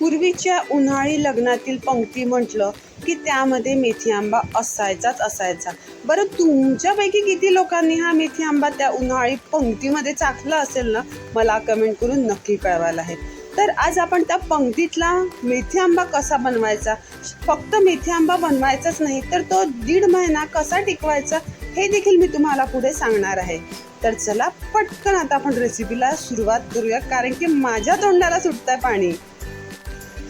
पूर्वीच्या उन्हाळी लग्नातील पंक्ती म्हटलं की त्यामध्ये मेथी आंबा असायचाच असायचा. बरं तुमच्यापैकी किती लोकांनी हा मेथी आंबा त्या उन्हाळी पंक्तीमध्ये चाखला असेल ना मला कमेंट करून नक्की कळवायला आहे. तर आज आपण त्या पंक्तीतला मेथी आंबा कसा बनवायचा फक्त मेथी आंबा बनवायचाच नाही तर तो दीड महिना कसा टिकवायचा हे देखील मी तुम्हाला पुढे सांगणार आहे. तर चला पटकन आता आपण रेसिपीला सुरुवात करूया कारण की माझ्या तोंडाला सुटतंय पाणी.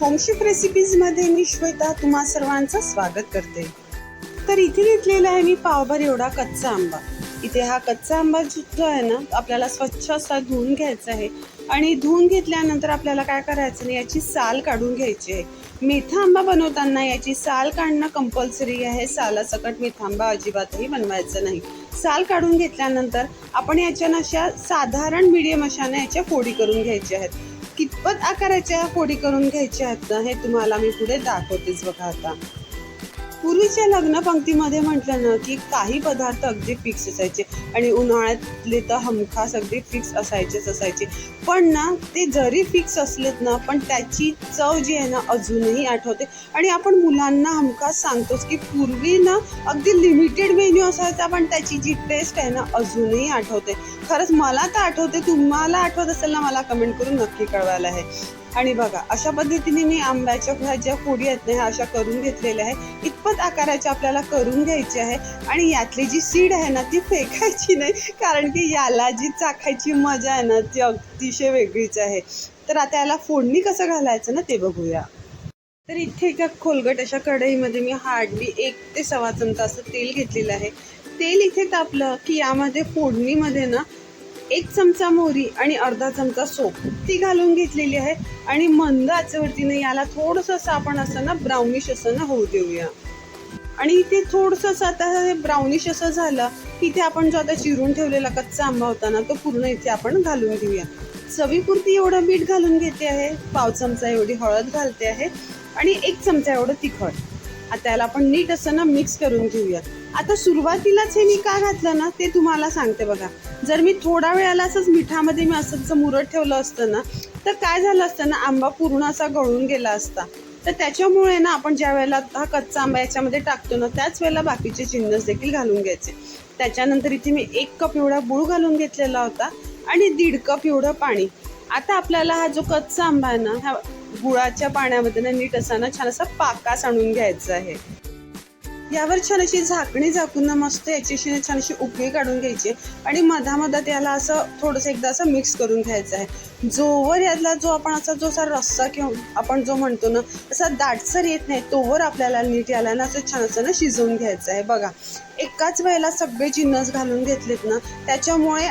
होमशेफ रेसिपीजमध्ये मी श्वेता तुम्हा सर्वांचं स्वागत करते. तर इथे घेतलेला आहे मी पावभर एवढा कच्चा आंबा. इथे हा कच्चा आंबा जो आहे ना आपल्याला स्वच्छ असा धुवून घ्यायचा आहे. आणि धुवून घेतल्यानंतर आपल्याला काय करायचं नाही याची साल काढून घ्यायची आहे. मेथा आंबा बनवताना याची साल काढणं कंपल्सरी आहे. सालासकट मेथा आंबा अजिबातही बनवायचं नाही. साल काढून घेतल्यानंतर आपण याच्या अशा साधारण मिडियम अशाने याच्या फोडी करून घ्यायच्या आहेत. कितपत आकाराच्या फोडी करून घ्यायच्या आहेत ना हे तुम्हाला मी पुढे दाखवतेच बघा आता. पूर्वीच्या लग्न पंक्तीमध्ये म्हटलं ना की काही पदार्थ अगदी फिक्स असायचे. आणि उन्हाळ्यातले तर हमखास अगदी फिक्स असायचेच असायचे. पण ना ते जरी फिक्स असलेत ना पण त्याची चव जी आहे ना अजूनही आठवते. आणि आपण मुलांना हमखास सांगतोच की पूर्वी ना अगदी लिमिटेड मेन्यू असायचा पण त्याची जी टेस्ट आहे ना अजूनही आठवते. खरंच मला तर आठवते तुम्हाला आठवत असेल ना मला कमेंट करून नक्की कळवायला आहे आणि बघा अशा पद्धतीने मी आंब्याच्या ह्या ज्या फोडी आहेत ना ह्या अशा करून घेतलेल्या आहे इतपत आकाराच्या आपल्याला करून घ्यायची आहे आणि यातली जी सीड आहे ना ती फेकायची नाही कारण की याला जी चाखायची मजा आहे ना ती अतिशय वेगळीच आहे. तर आता याला फोडणी कसं घालायचं ना ते बघूया. तर इथे एका खोलगट अशा कढईमध्ये मी हार्डली एक ते सव्वा चमचा असं तेल घेतलेलं आहे. तेल इथे तापलं की यामध्ये फोडणीमध्ये ना एक चमचा मोहरी आणि अर्धा चमचा सोप. ती घालून घेतलेली आहे आणि मंद आचेवरतीने याला थोडंसं असं आपण असं ना ब्राउनिश असं ना होऊ देऊया. आणि इथे थोडंसं असं आता ब्राउनिश असं झालं की इथे आपण जो आता चिरून ठेवलेला कच्चा आंबा होता ना तो पूर्ण इथे आपण घालून घेऊया. चवीपुरती एवढं मीठ घालून घेते आहे पाव चमचा एवढी हळद घालते आहे आणि एक चमचा एवढं तिखट. आता याला आपण नीट असं ना मिक्स करून घेऊया आता सुरुवातीलाच हे मी का घातलं ना ते तुम्हाला सांगते बघा. जर मी थोडा वेळाला असंच मिठामध्ये मी असंच जर मुरत ठेवलं असतं ना तर काय झालं असतं ना आंबा पूर्ण असा गळून गेला असता. तर त्याच्यामुळे ना आपण ज्या वेळेला हा कच्चा आंबा याच्यामध्ये टाकतो ना त्याच वेळेला बाकीचे चिन्नस देखील घालून घ्यायचे. त्याच्यानंतर इथे मी एक कप एवढा गुळ घालून घेतलेला होता आणि दीड कप एवढं पाणी. आता आपल्याला हा जो कच्चा आंबा आहे ना ह्या गुळाच्या पाण्यामध्ये ना नीट असा ना छान असा पाकास आणून घ्यायचा आहे. यावर छान अशी झाकणी झाकून मस्त याची अशी छान अशी उकळी काढून घ्यायची. आणि मधामधात याला असं थोडंसं एकदा असं मिक्स करून घ्यायचं आहे. जोवर यातला जो आपण असा जो असा रस्सा किंवा आपण जो म्हणतो ना असा दाटसर येत नाही तोवर आपल्याला नीट याला ना असं छान असं ना शिजवून घ्यायचं आहे. बघा एकाच वेळेला सगळे जिन्नस घालून घेतलेत ना त्याच्यामुळे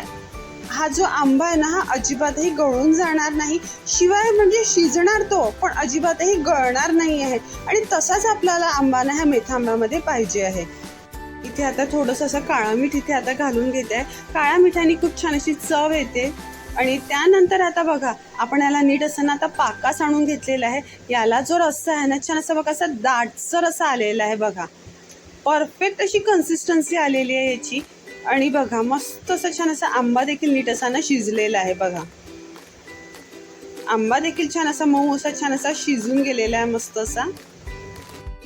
हा जो आंबा आहे ना हा अजिबातही गळून जाणार नाही. शिवाय म्हणजे शिजणार तो पण अजिबातही गळणार नाही आहे. आणि तसाच आपल्याला आंबा ना ह्या मेथा आंब्यामध्ये पाहिजे आहे. इथे आता थोडंसं असं काळा मीठ इथे आता घालून घेते. आहे काळ्या मिठाने खूप छान अशी चव येते. आणि त्यानंतर आता बघा आपण याला नीट असं ना आता पाकास आणून घेतलेला आहे. याला जो रस्सा आहे ना छान असं बघा असा दाटसर असा आलेला आहे बघा. परफेक्ट अशी कन्सिस्टन्सी आलेली आहे याची. आणि बघा मस्त असं छान असा आंबा देखील नीट असा ना शिजलेला आहे बघा. आंबा देखील छान असा मऊ असा छान असा शिजून गेलेला आहे मस्त असा.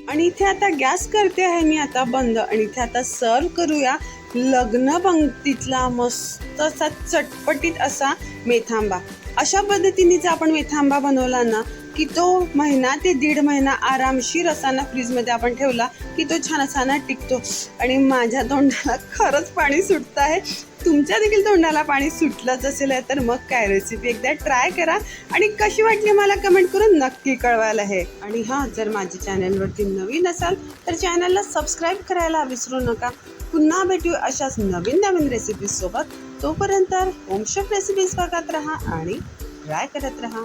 आणि इथे आता गॅस करते आहे मी आता बंद आणि इथे आता सर्व करूया लग्न पंक्तीतला मस्त असा चटपटीत असा मेथांबा. अशा पद्धतीने जर आपण मेथांबा बनवला ना की तो महिना ते दीड महिना आरामशीर असाना फ्रीजमध्ये आपण ठेवला की तो छान असाना टिकतो. आणि माझ्या तोंडाला खरंच पाणी सुटतं आहे. तुमच्या देखील तोंडाला पाणी सुटलंच असेल तर मग काय रेसिपी एकदा ट्राय करा. आणि कशी वाटली मला कमेंट करून नक्की कळवायला आहे आणि हां जर माझ्या चॅनलवरती नवीन असाल तर चॅनलला सबस्क्राईब करायला विसरू नका. पुन्हा भेटू अशाच नवीन नवीन रेसिपीज सोबत. तोपर्यंत होमशेफ रेसिपीज बघत राहा आणि ट्राय करत राहा.